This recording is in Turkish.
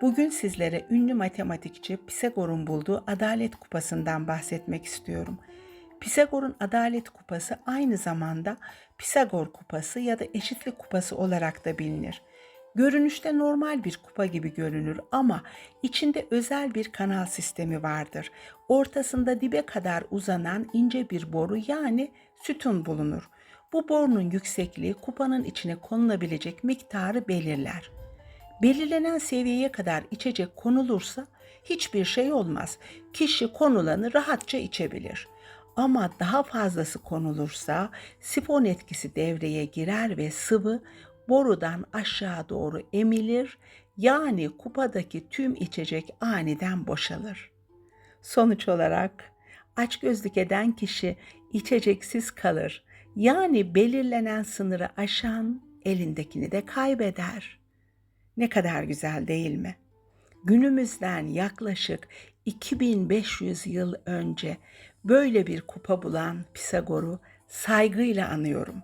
Bugün sizlere ünlü matematikçi Pisagor'un bulduğu Adalet Kupası'ndan bahsetmek istiyorum. Pisagor'un Adalet Kupası aynı zamanda Pisagor Kupası ya da Eşitlik Kupası olarak da bilinir. Görünüşte normal bir kupa gibi görünür ama içinde özel bir kanal sistemi vardır. Ortasında dibe kadar uzanan ince bir boru yani sütun bulunur. Bu borunun yüksekliği kupanın içine konulabilecek miktarı belirler. Belirlenen seviyeye kadar içecek konulursa hiçbir şey olmaz. Kişi konulanı rahatça içebilir. Ama daha fazlası konulursa sifon etkisi devreye girer ve sıvı borudan aşağı doğru emilir. Yani kupadaki tüm içecek aniden boşalır. Sonuç olarak açgözlük eden kişi içeceksiz kalır. Yani belirlenen sınırı aşan elindekini de kaybeder. Ne kadar güzel değil mi? Günümüzden yaklaşık 2500 yıl önce böyle bir kupa bulan Pisagor'u saygıyla anıyorum.